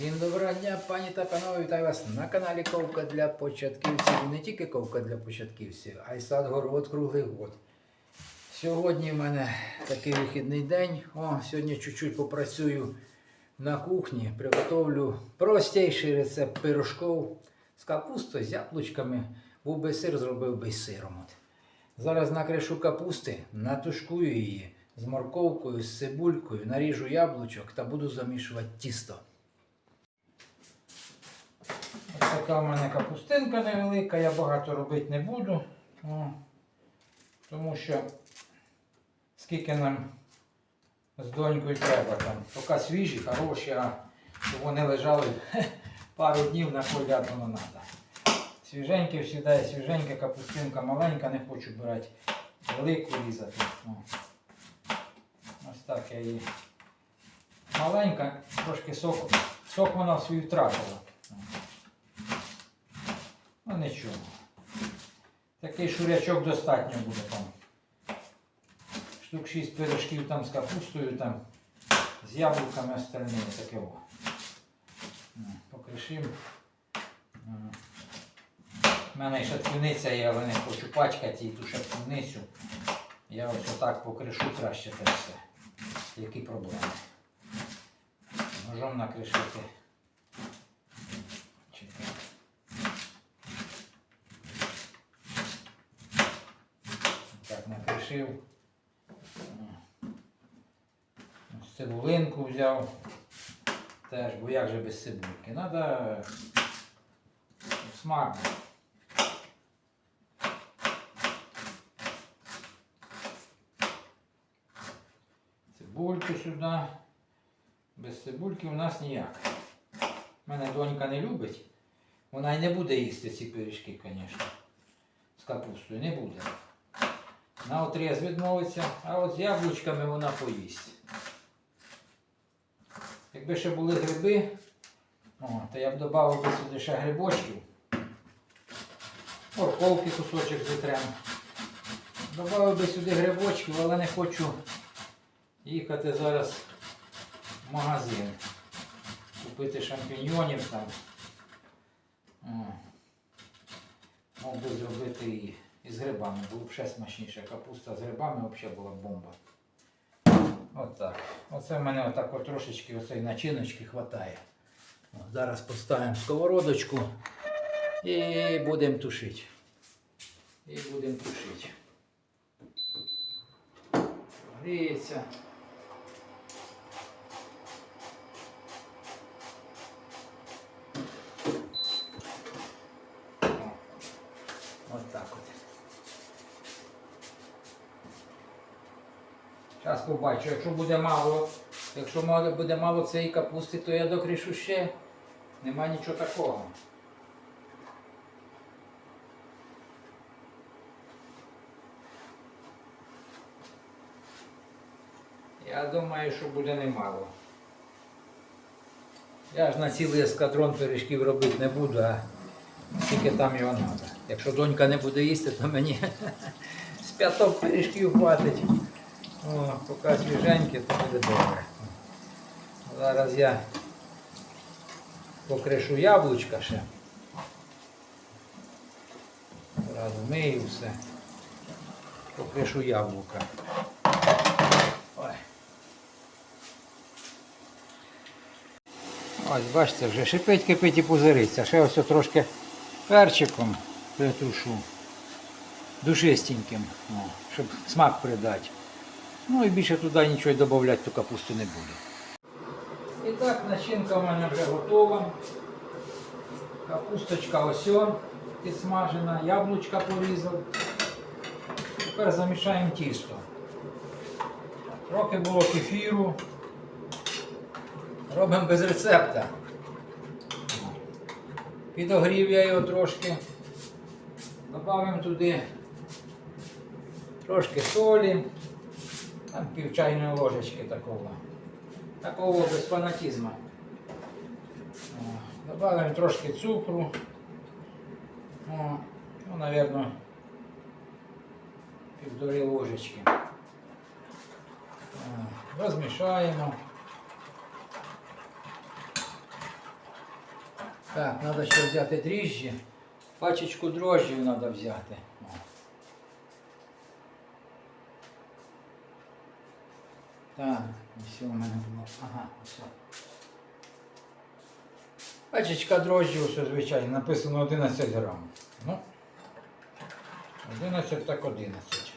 Всім доброго дня, пані та панове, вітаю вас на каналі Ковка для початківців. І не тільки ковка для початківців, а й сад город круглий год. Сьогодні в мене такий вихідний день. О, сьогодні чуть-чуть попрацюю на кухні, приготовлю простіший рецепт пирожков з капустою, з яблучками. Був би сир, зробив би сиром. От. Зараз накришу капусти, натушкую її з морковкою, з цибулькою, наріжу яблучок та буду замішувати тісто. Ось така в мене капустинка невелика, я багато робити не буду. О, тому що скільки нам з донькою треба там. Поки свіжі, хороші, а щоб вони лежали пару днів на поляду не треба. Свіженьке всегда, свіженька капустинка маленька, не хочу брати велику різати. О. Ось так я її. Маленька, трошки сок, сок вона свій втратила. Нічого. Такий шурячок достатньо буде там. Штук 6 пирожків там з капустою, там, з яблуками остальними таке о. Покришим. У мене шатківниця є, але не хочу пачкати її ту шатківницю. Я ось отак покришу краще те все. Які проблеми. Ножом накришити. Так, Цибулинку взяв. Теж, бо як же без цибульки? Надо смак. Цибульку сюди. Без цибульки у нас ніяк. Мене донька не любить. Вона й не буде їсти ці пиріжки, звісно. З капустою не буде. На отрез відмовиться, а от з яблучками вона поїсть. Якби ще були гриби, о, то я б додав би сюди ще грибочків. Морковки кусочок зітрем. Добавив би сюди грибочків, але не хочу їхати зараз в магазин. Купити шампіньйонів там. Мог би зробити і, і з грибами. Було б ще смачніше. Капуста з грибами взагалі була бомба. От так. Оце в мене отак от трошечки оцей начиночки вистачає. Зараз поставимо сковородочку і будемо тушити. І будемо тушити. Гріється. О, От так от. Побачу, якщо буде мало, якщо буде мало цієї капусти, то я докрішу ще. Нема нічого такого. Я думаю, що буде немало. Я ж на цілий ескадрон пиріжків робити не буду, а тільки там його треба. Якщо донька не буде їсти, то мені з п'яток пиріжків хватить. О, поки свіженьке, то буде добре. Зараз я покришу яблучка ще. Зразу мию все. Покришу яблука. Ось, бачите, вже шипить, кипить і пузириться. Ще ось трошки перчиком притушу. Душистеньким, щоб смак придати. Ну і більше туди нічого додати, ту капусту не буде. І так, начинка в мене вже готова. Капусточка ось підсмажена, яблучка порізав. Тепер замішаємо тісто. Трохи було кефіру. Робимо без рецепта. Підогрів я його трошки. Добавимо туди трошки солі. Там пів чайної ложечки такого. Такого без фанатизму. Добавимо трошки цукру. О, ну, наверное, півтори ложечки. Розмішаємо. Так, треба ще взяти дріжджі. Пачечку дрожжів треба взяти. О. Так, все у мене було. Ага, все. Пачечка дрожжів, що звичайно, написано 11 грам. Ну, 11 так 11.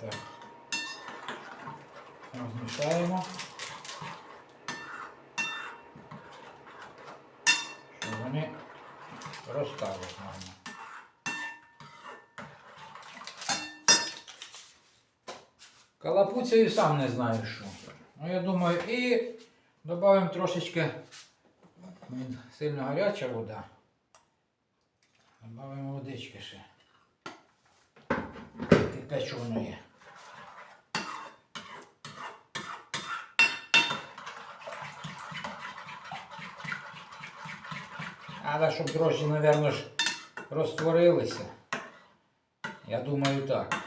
Так. Розмішаємо. Щоб вони розстали гарно. Калапуцею сам не знаю що. Ну я думаю, і додаємо трошечки сильно гаряча вода. Додаємо водички ще. Кипяченої. Але щоб дрожжі, мабуть, розтворилися. Я думаю так.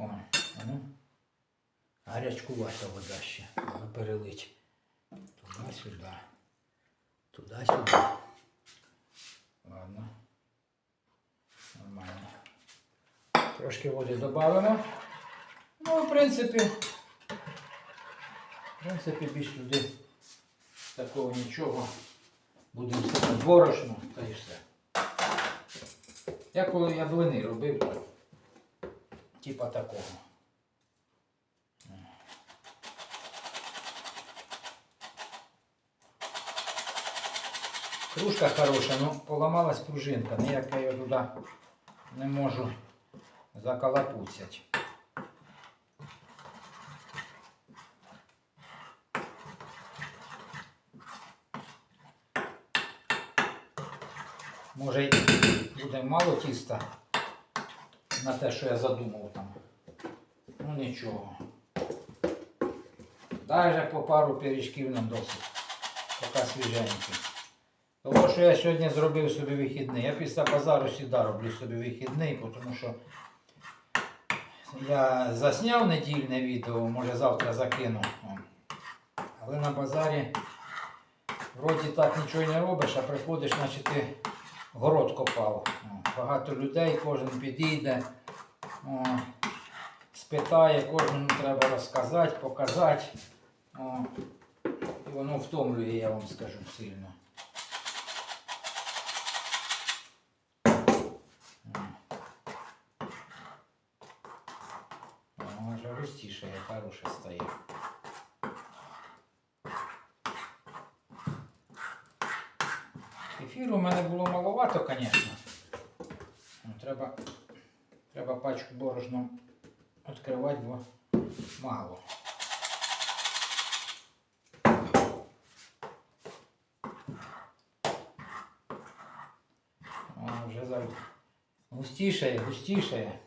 О, а ну. Гарячкувата вода ще. Треба. Туди-сюди. Туди-сюди. Ладно. Нормально. Трошки води додамо. Ну, в принципі, в принципі, більш туди такого нічого. Буде все борошно та і все. Я коли я блини робив, то типа такого. Кружка хороша, ну поламалась пружинка, ніяк я її туди не можу закалапуцять. Може буде мало тіста на те, що я задумав там. Ну нічого. Даже по пару пиріжків нам досить. Поки свіженькі. Того, що я сьогодні зробив собі вихідний. Я після базару завжди роблю собі вихідний, тому що я засняв недільне відео, може завтра закину. Але на базарі вроді так нічого не робиш, а приходиш, наче ти город копав. Багато людей, кожен підійде, спитає, кожному треба розказати, показати. І воно втомлює, я вам скажу сильно. Воно вже густіше, як хороше стає. Ефіру в мене було маловато, звісно. Ну, Треба, треба пачку борошна відкривати, бо мало. О, вже зараз густішає, густішає.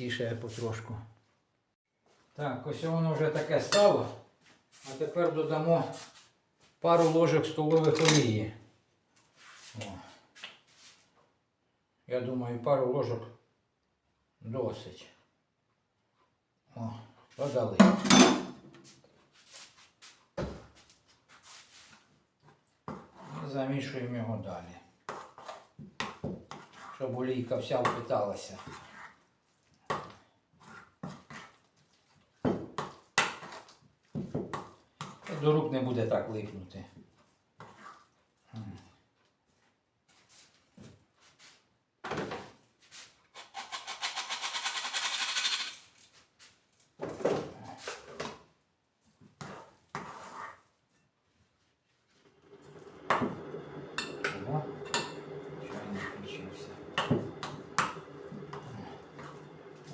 Густішає потрошку. Так, ось воно вже таке стало. А тепер додамо пару ложок столових олії. О. Я думаю, пару ложок досить. О, додали. І замішуємо його далі. Щоб олійка вся впиталася. До рук не буде так липнути.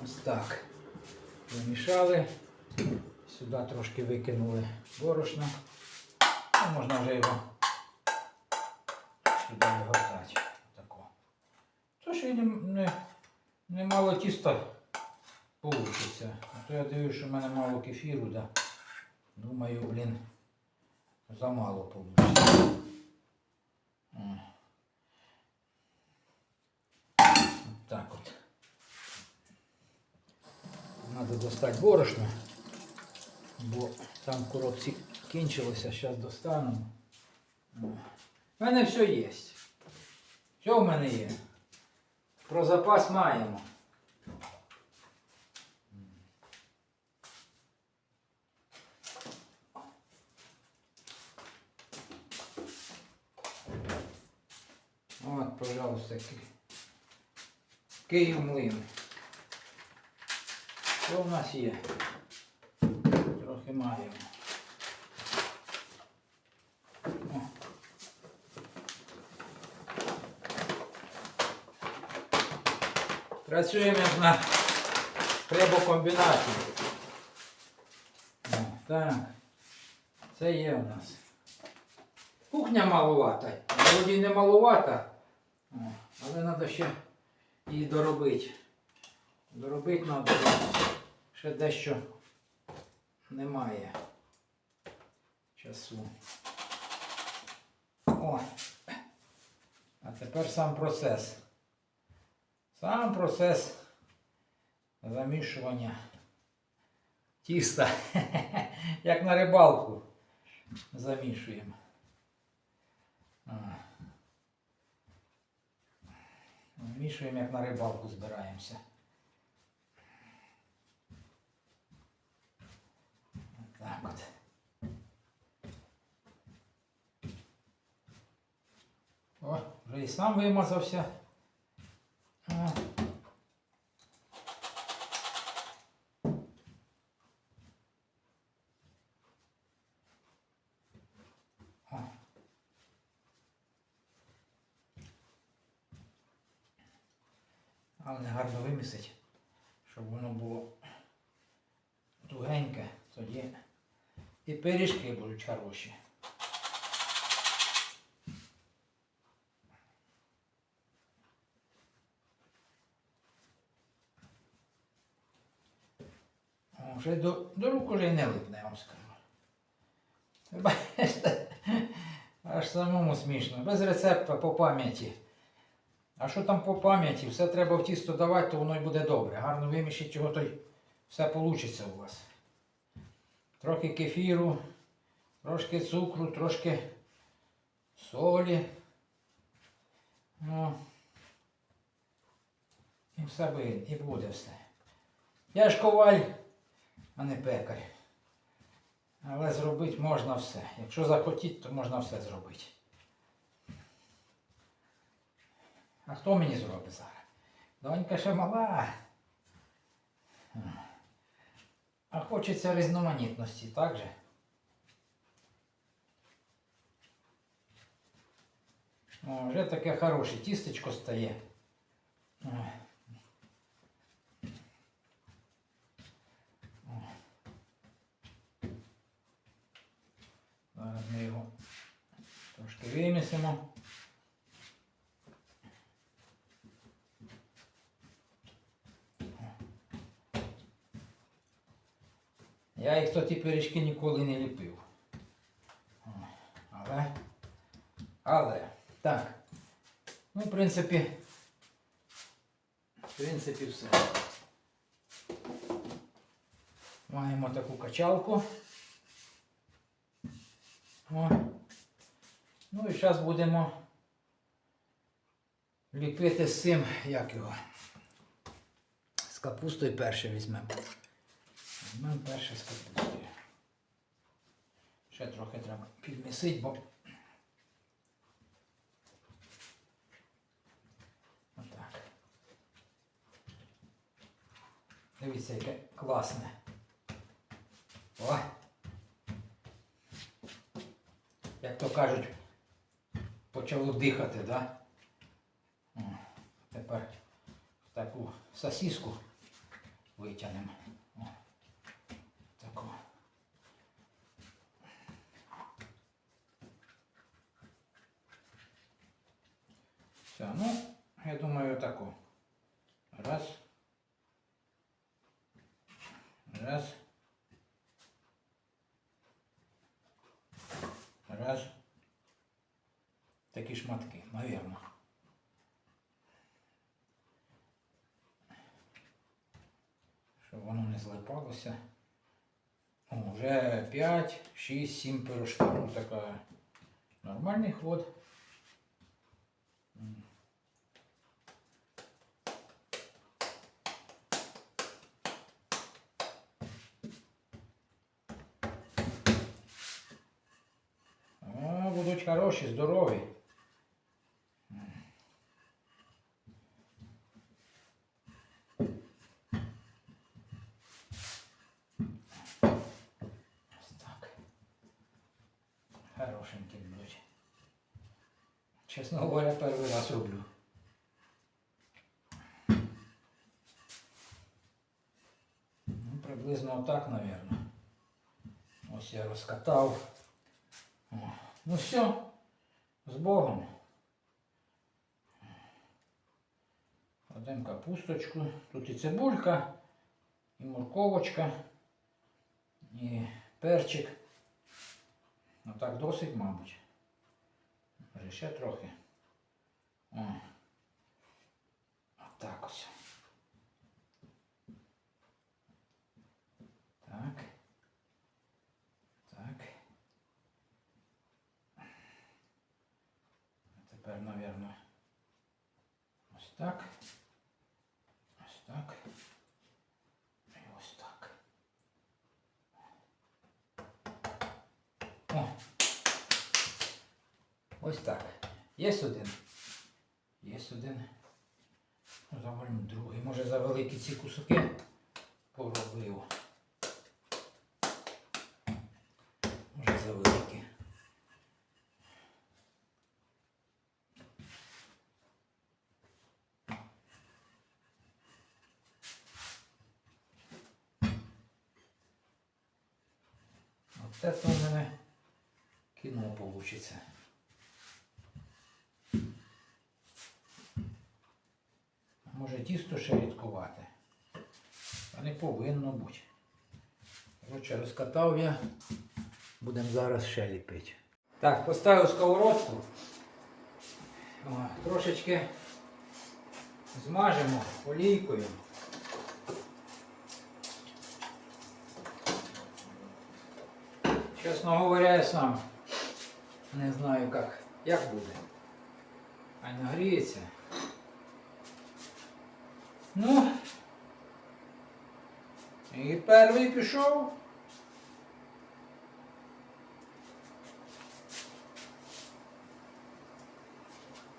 Ось так. Замішали. Сюди трошки викинули борошна. Ну, можна вже його сюди вигортати. Тож і не, не, Немало тіста получиться. А то я дивлюсь, що в мене мало кефіру, да. Думаю, блін, замало получиться. Так от. Надо достати борошно, бо там коробці кінчилося, зараз достанемо. О. У мене все є. Все в мене є. Про запас маємо. От, пожалуйста, Київ млин. Що в нас є? Трохи маємо. О. Працюємо на хлібокомбінаті. Так. Це є у нас. Кухня маловата. Вроді не маловата. Але треба ще її доробити. Доробити треба. Ще дещо немає часу. О. А тепер сам процес. Сам процес замішування тіста. Як на рибалку замішуємо. Замішуємо, як на рибалку збираємося. Так от. О, вже і сам вимазався. О. Але гарно вимісить, щоб воно було тугеньке, тоді і пиріжки будуть хороші. Вже до, до рук уже й не липне, я вам скажу. Бачите, аж самому смішно. Без рецепта по пам'яті. А що там по пам'яті? Все треба в тісто давати, то воно й буде добре. Гарно вимішіть його, то й все вийде у вас. Трохи кефіру, трошки цукру, трошки солі. Ну, і все буде, і буде все. Я ж коваль, а не пекар. Але зробити можна все. Якщо захотіть, то можна все зробити. А хто мені зробить зараз? Донька ще мала. А хочеться різноманітності, так же? О, вже таке хороше тістечко стає. О. О. Зараз ми його трошки вимісимо. Я їх то ті пиріжки ніколи не ліпив. Але. Але. Так. Ну, в принципі. В принципі, все. Маємо таку качалку. О. Ну і зараз будемо ліпити з цим, як його. З капустою перше візьмемо. Візьмемо перше з капустою. Ще трохи треба підмісити, бо. Отак. Дивіться, яке класне. О! Як то кажуть, почало дихати, да? Тепер в таку сосиску витягнемо. Все, ну, я думаю, отако. Раз. Раз. Раз. Такі шматки, мабуть. Щоб воно не злипалося. Уже вже 5, 6, 7 пирожків. Ну така нормальний ход. О, будуть хороші, здорові. Ось так. Хорошенькі будуть. Чесно говоря, перший раз роблю. Ну, приблизно отак, наверное. Ось я розкатав. О, Ну все, з Богом. Кладемо капусточку. Тут і цибулька, і морковочка, і перчик. Ну так досить, мабуть. Може ще трохи. О. Отак ось. Так. Так. А тепер, напевно, ось так. Ось так. І ось так. О. Ось так. Є один. Є один. Завалимо другий. Може за великі ці куски поробив. Може за великі. От це у мене получиться. Може тісто ще рідкувати. А не повинно бути. Коротше, розкатав я. Будемо зараз ще ліпити. Так, поставив сковородку. О, трошечки змажемо олійкою. Чесно говоря, я сам не знаю, як, як буде. А нагріється. Ну. І перший пішов.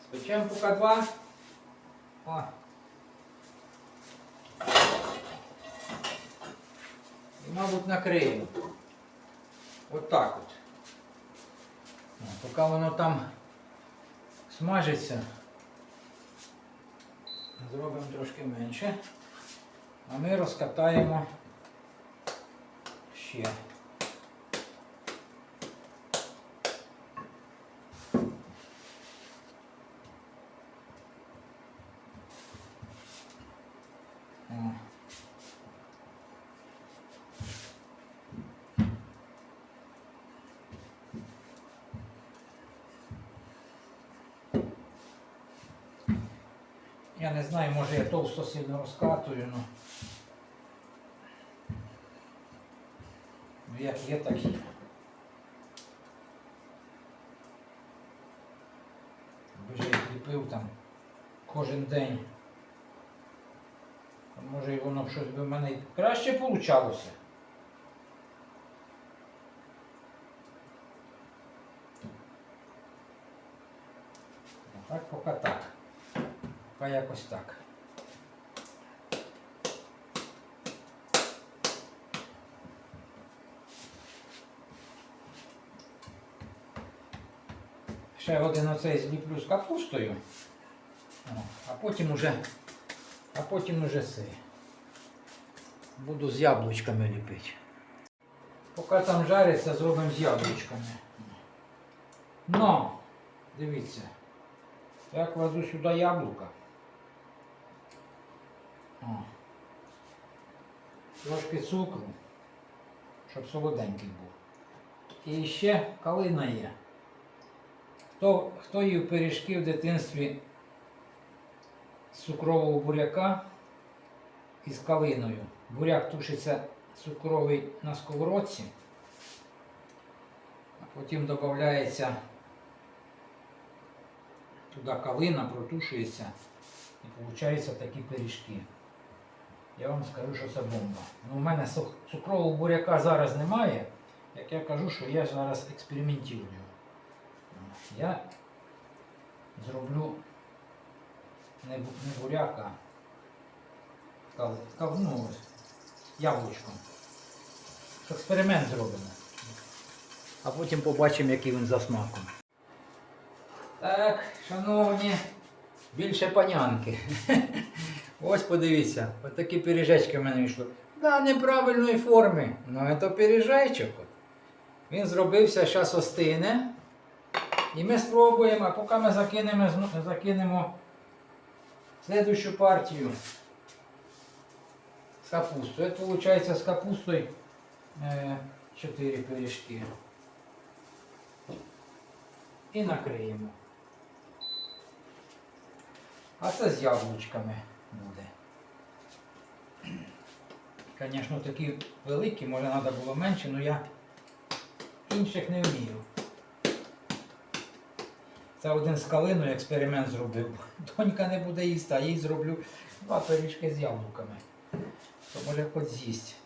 Спечемо поки два. О. І, мабуть, накриємо. От так от. Поки воно там смажиться. Зробимо трошки менше. А ми розкатаємо ще. Я не знаю, може я товсто сильно розкатую, ну. Ну, Як є, так є. Же я ліпив там кожен день. Може і воно щось би в мене краще получалося. Так, поки Якось так. Ще один оцей зліплю з капустою. А потім уже, а потім уже сей. Буду з яблучками ліпити. Поки там жариться, зробимо з яблучками. Но, дивіться, я кладу сюди яблука. О. Трошки цукру, щоб солоденький був. І ще калина є. Хто, хто їв пиріжки в дитинстві з цукрового буряка і з калиною? Буряк тушиться цукровий на сковородці, а потім додається туди калина, протушується і виходять такі пиріжки. Я вам скажу, що це бомба. Ну, у мене цукрового буряка зараз немає. Як я кажу, що я зараз експериментую. Я зроблю не, бу- не буряк, а ну, яблучко. Експеримент зробимо. А потім побачимо, який він за смаком. Так, шановні, більше панянки. Ось подивіться, ось такі пиріжечки в мене вийшли. Да, неправильної форми. Ну, це пиріжечок. Він зробився, зараз остине. І ми спробуємо, а поки ми закинемо, закинемо слідущу партію з капустою. Це виходить з капустою 4 пиріжки. І накриємо. А це з яблучками буде. Звісно, такі великі, може треба було менше, але я інших не вмію. Це один з калиною експеримент зробив. Донька не буде їсти, а їй зроблю два пиріжки з яблуками. То може хоч з'їсть.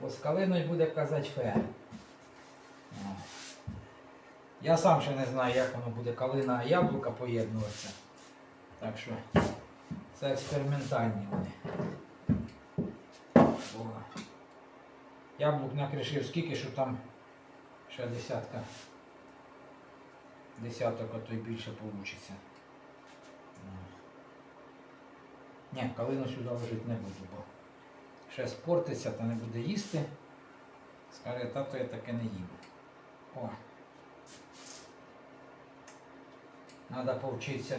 Бо з калиною буде казати фе. Я сам ще не знаю, як воно буде калина і яблука поєднуватися. Так що це експериментальні вони. О. Яблук накришив скільки, що там ще десятка. Десяток, а то й більше вийде. Ні, калину сюди ложити не буду, бо ще спортиться та не буде їсти. Скаже, тато я таке не їм. О. Надо повчитися,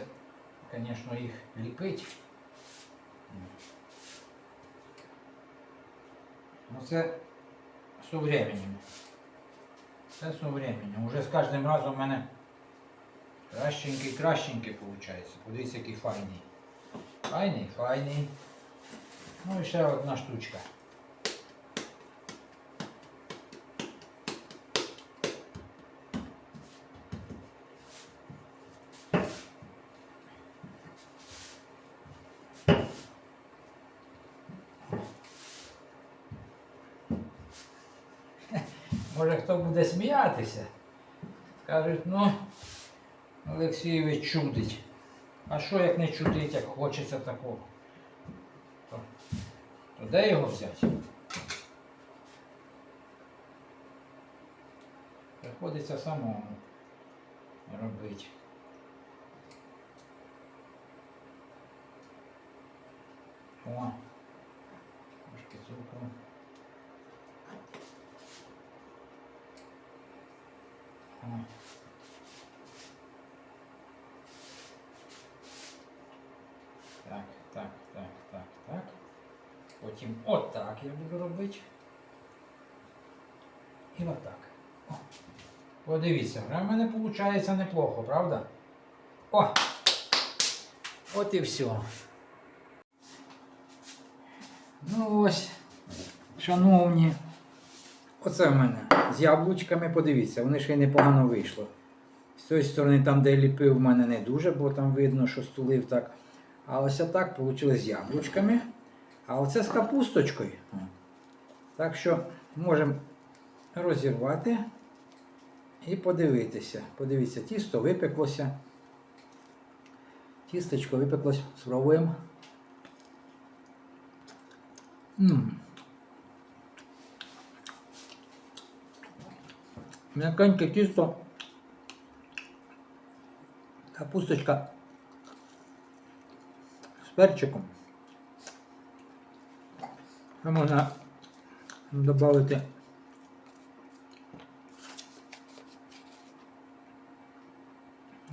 звісно, їх ліпити. Ну це со временем. Це со временем. Уже з кожним разом в мене кращенький, кращенький виходить. Подивіться, який файний. Файний, файний. Ну і ще одна штучка. Може хто буде сміятися? Скажуть, ну, Олексійович чудить. А що як не чудить, як хочеться такого? То, то де його взяти? Приходиться самому робити. О, трошки цукру. О. Так, так, так, так, так. Потім отак я буду робити. І отак. О. Подивіться, в мене виходить неплохо, правда? О! От і все. Ну ось, шановні. Оце в мене з яблучками, подивіться, вони ще й непогано вийшло. З цієї сторони, там, де ліпив, в мене не дуже, бо там видно, що стулив так. А ось так вийшло з яблучками. А оце з капусточкою. Так що можемо розірвати і подивитися. Подивіться, тісто випеклося. Тістечко випеклося, спробуємо. М'якеньке тісто. Капусточка з перчиком. Можна додати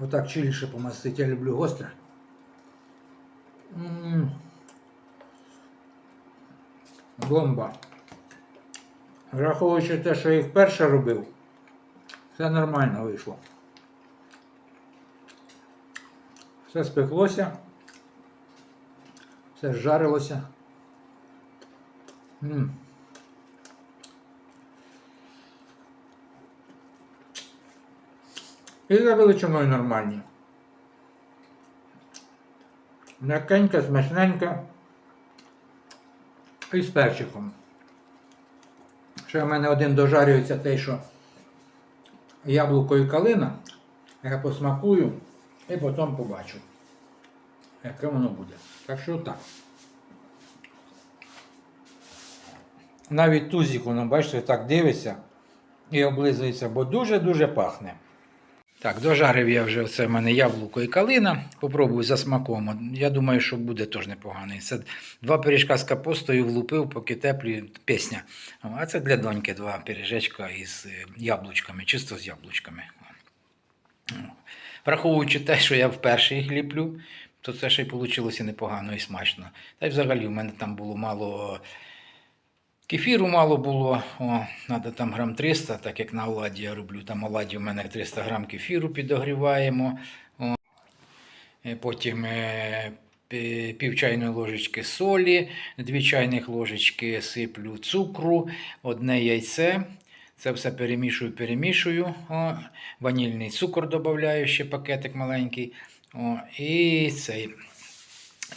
отак чиліше помастити. Я люблю гостре. Бомба. Враховуючи те, що я їх вперше робив, все нормально вийшло. Все спеклося. Все жарилося. М І за величиною нормальні. М'якенька, смачненька. І з перчиком. Ще в мене один дожарюється той, що яблуко і калина. Я посмакую і потім побачу, яке воно буде. Так що так. Навіть тузик, воно, бачите, так дивиться і облизується, бо дуже-дуже пахне. Так, дожарив я вже це в мене яблуко і калина. Попробую за смаком. Я думаю, що буде теж непоганий. Це два пиріжка з капустою влупив, поки теплі пісня. А це для доньки два пиріжечка із е, яблучками, чисто з яблучками. Враховуючи те, що я вперше їх ліплю, то це ще й вийшло непогано і смачно. Та й взагалі в мене там було мало. Кефіру мало було, о, треба там грам 300, так як на оладі я роблю. Там оладі в мене 300 грам кефіру підогріваємо. О. Е, Потім е, пів чайної ложечки солі, дві чайних ложечки сиплю цукру, одне яйце. Це все перемішую, перемішую. О. Ванільний цукор додаю, ще пакетик маленький. О. І цей.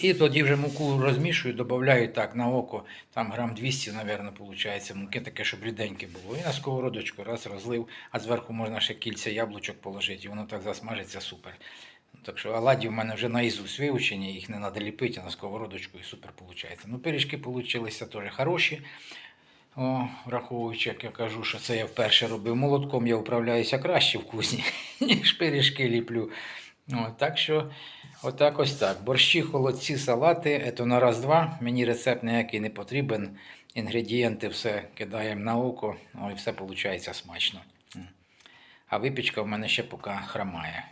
І тоді вже муку розмішую, додаю так на око, там грам 200, мабуть, виходить, муки таке, щоб ріденьке було. І на сковородочку раз розлив, а зверху можна ще кільця яблучок положити, і воно так засмажиться супер. Так що оладі в мене вже наїзусь вивчені, їх не треба ліпити а на сковородочку і супер виходить. Ну, пиріжки вийшли теж хороші. О, враховуючи, як я кажу, що це я вперше робив молотком, я управляюся краще в кузні, ніж пиріжки ліплю. Так що, отак ось так. Борщі, холодці, салати, це на раз-два. Мені рецепт ніякий не потрібен. Інгредієнти все кидаємо на око, і все виходить смачно. А випічка в мене ще поки хромає.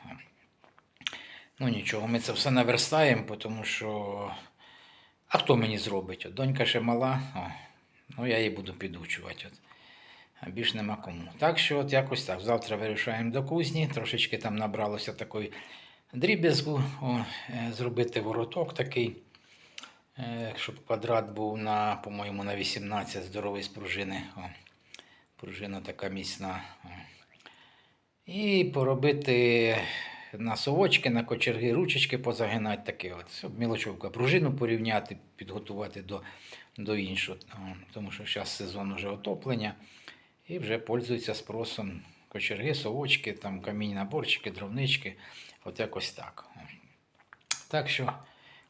Ну нічого, ми це все наверстаємо, тому що. А хто мені зробить? От донька ще мала, о, ну я її буду підучувати. От. А більш нема кому. Так що от якось так. Завтра вирішаємо до кузні. Трошечки там набралося такої дріб'язку. Е, зробити вороток такий. Е, Щоб квадрат був на, по-моєму, на 18 здоровий з пружини. О, пружина така міцна. О. І поробити на совочки, на кочерги, ручечки позагинати таке. От, мілочовка пружину порівняти, підготувати до, до іншого. О, Тому що зараз сезон вже отоплення і вже пользуються спросом кочерги, совочки, там камінні наборчики, дровнички. От якось так. Так що,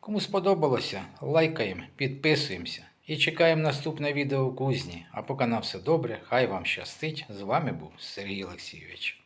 кому сподобалося, лайкаємо, підписуємося і чекаємо наступне відео у кузні. А поки на все добре, хай вам щастить. З вами був Сергій Олексійович.